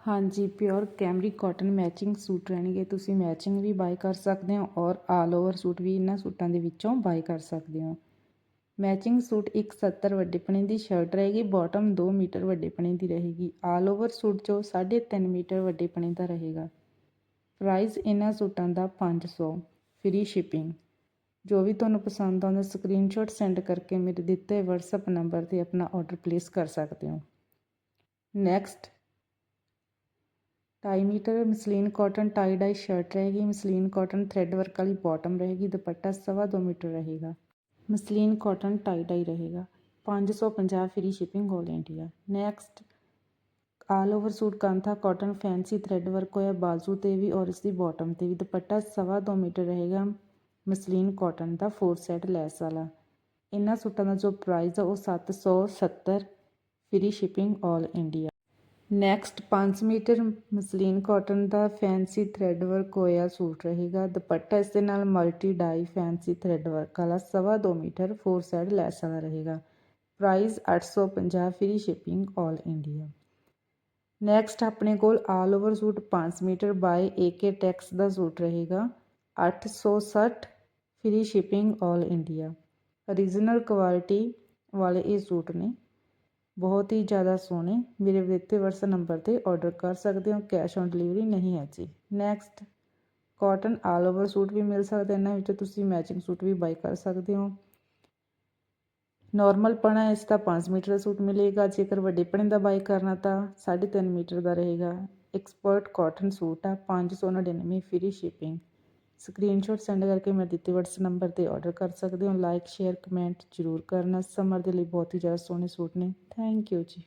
ਹਾਂਜੀ pure cambric cotton matching suit ਰਹਿਣਗੇ। ਤੁਸੀਂ ਮੈਚਿੰਗ ਵੀ ਬਾਏ ਕਰ ਸਕਦੇ ਹੋ ਔਰ ਆਲ ਓਵਰ ਸੂਟ ਵੀ ਇਹਨਾਂ ਸੂਟਾਂ ਦੇ ਵਿੱਚੋਂ ਬਾਏ ਕਰ ਸਕਦੇ ਹੋ। ਮੈਚਿੰਗ ਸੂਟ 170 ਵੱਡੇ ਪਣੇ ਦੀ ਸ਼ਰਟ ਰਹੇਗੀ ਬਾਟਮ 2 ਮੀਟਰ ਵੱਡੇਪਣੇ ਦੀ ਰਹੇਗੀ। ਆਲ ਓਵਰ ਸੂਟ ਜੋ 3.5 ਮੀਟਰ ਵੱਡੇਪਣੇ ਦਾ ਰਹੇਗਾ। ਪ੍ਰਾਈਸ ਇਹਨਾਂ ਸੂਟਾਂ ਦਾ 500 ਫ੍ਰੀ ਸ਼ਿਪਿੰਗ ਜੋ ਵੀ ਤੁਹਾਨੂੰ ਪਸੰਦ ਆਉਂਦਾ ਸਕਰੀਨਸ਼ਾਟ ਸੈਂਡ ਕਰਕੇ ਮੇਰੇ ਦਿੱਤੇ WhatsApp ਨੰਬਰ ਤੇ ਆਪਣਾ ਆਰਡਰ ਪਲੇਸ ਕਰ ਸਕਦੇ ਹੋ। ਨੈਕਸਟ ਢਾਈ metre muslin cotton tie dye shirt ਰਹੇਗੀ, ਮਸਲੀਨ ਕਾਟਨ ਥ੍ਰੈਡ ਵਰਕ ਵਾਲੀ ਬਾਟਮ ਰਹੇਗੀ, ਦੁਪੱਟਾ ਸਵਾ ਦੋ ਮੀਟਰ ਰਹੇਗਾ। ਮਸਲੀਨ ਕਾਟਨ ਟਾਈ ਡਾਈ ਰਹੇਗਾ। 550 free shipping all India. Next, all over suit kantha cotton fancy thread work ਹੋਇਆ ਬਾਜ਼ੂ ਤੇ ਵੀ ਔਰ ਇਸ ਦੀ ਬਾਟਮ ਤੇ ਵੀ। ਦੁਪੱਟਾ ਸਵਾ ਦੋ ਮੀਟਰ ਰਹੇਗਾ, ਮਸਲੀਨ ਕਾਟਨ ਦਾ ਫੋਰ ਸੈਟ ਲੈਸ ਵਾਲਾ। ਇਹਨਾਂ ਸੂਟਾਂ ਦਾ ਜੋ ਪ੍ਰਾਈਸ ਆ ਉਹ 770 free shipping all India. Next 5 metre muslin cotton ਦਾ ਫੈਂਸੀ ਥ੍ਰੈਡ ਵਰਕ ਹੋਇਆ, ਸੂਟ ਰਹੇਗਾ। ਦੁਪੱਟਾ ਇਸ ਦੇ ਨਾਲ multi dye fancy thread work ਵਾਲਾ, ਸਵਾ ਦੋ ਮੀਟਰ ਫੋਰ ਸਾਈਡ ਲੈਸ ਵਾਲਾ ਰਹੇਗਾ। Price 850 free shipping all India next ਆਪਣੇ ਕੋਲ ਆਲ ਓਵਰ ਸੂਟ 5 ਮੀਟਰ ਬਾਈ ਏਕੇ ਟੈਕਸ ਦਾ ਸੂਟ ਰਹੇਗਾ। 860 free shipping all India regional quality ਵਾਲੇ ਇਹ ਸੂਟ ਨੇ। ਬਹੁਤ ਹੀ ਜ਼ਿਆਦਾ ਸੋਹਣੇ ਮੇਰੇ ਦਿੱਤੇ WhatsApp ਨੰਬਰ ਤੇ ਆਰਡਰ ਕਰ ਸਕਦੇ ਹੋ ਕੈਸ਼ ਔਨ ਡਿਲੀਵਰੀ ਨਹੀਂ ਹੈ ਜੀ next cotton all over suit ਵੀ ਮਿਲ ਸਕਦੇ ਇਹਨਾਂ ਵਿੱਚ ਤੁਸੀਂ ਮੈਚਿੰਗ ਸੂਟ ਵੀ ਬਾਈ ਕਰ ਸਕਦੇ ਹੋ ਨਾਰਮਲ ਪਣਾ ਇਸ ਦਾ 5 ਮੀਟਰ ਦਾ ਸੂਟ ਮਿਲੇਗਾ ਜੇਕਰ ਵੱਡੇ ਪਣੇ ਦਾ ਬਾਈ ਕਰਨਾ ਤਾਂ 3.5 ਮੀਟਰ ਦਾ ਰਹੇਗਾ ਐਕਸਪਰਟ ਕਾਟਨ ਸੂਟ ਆ 599 ਫ੍ਰੀ ਸ਼ਿਪਿੰਗ ਸਕਰੀਨਸ਼ਾਟ ਸੈਂਡ ਕਰਕੇ ਮੈਂ ਦਿੱਤੇ, WhatsApp ਨੰਬਰ ਤੇ ਆਰਡਰ ਕਰ ਸਕਦੇ ਹੋ। ਲਾਈਕ ਸ਼ੇਅਰ ਕਮੈਂਟ ਜ਼ਰੂਰ ਕਰਨਾ। ਸਮਰ ਦੇ ਲਈ ਬਹੁਤ ਹੀ ਜ਼ਿਆਦਾ ਸੋਹਣੇ ਸੂਟ ਨੇ। ਥੈਂਕ ਯੂ ਜੀ।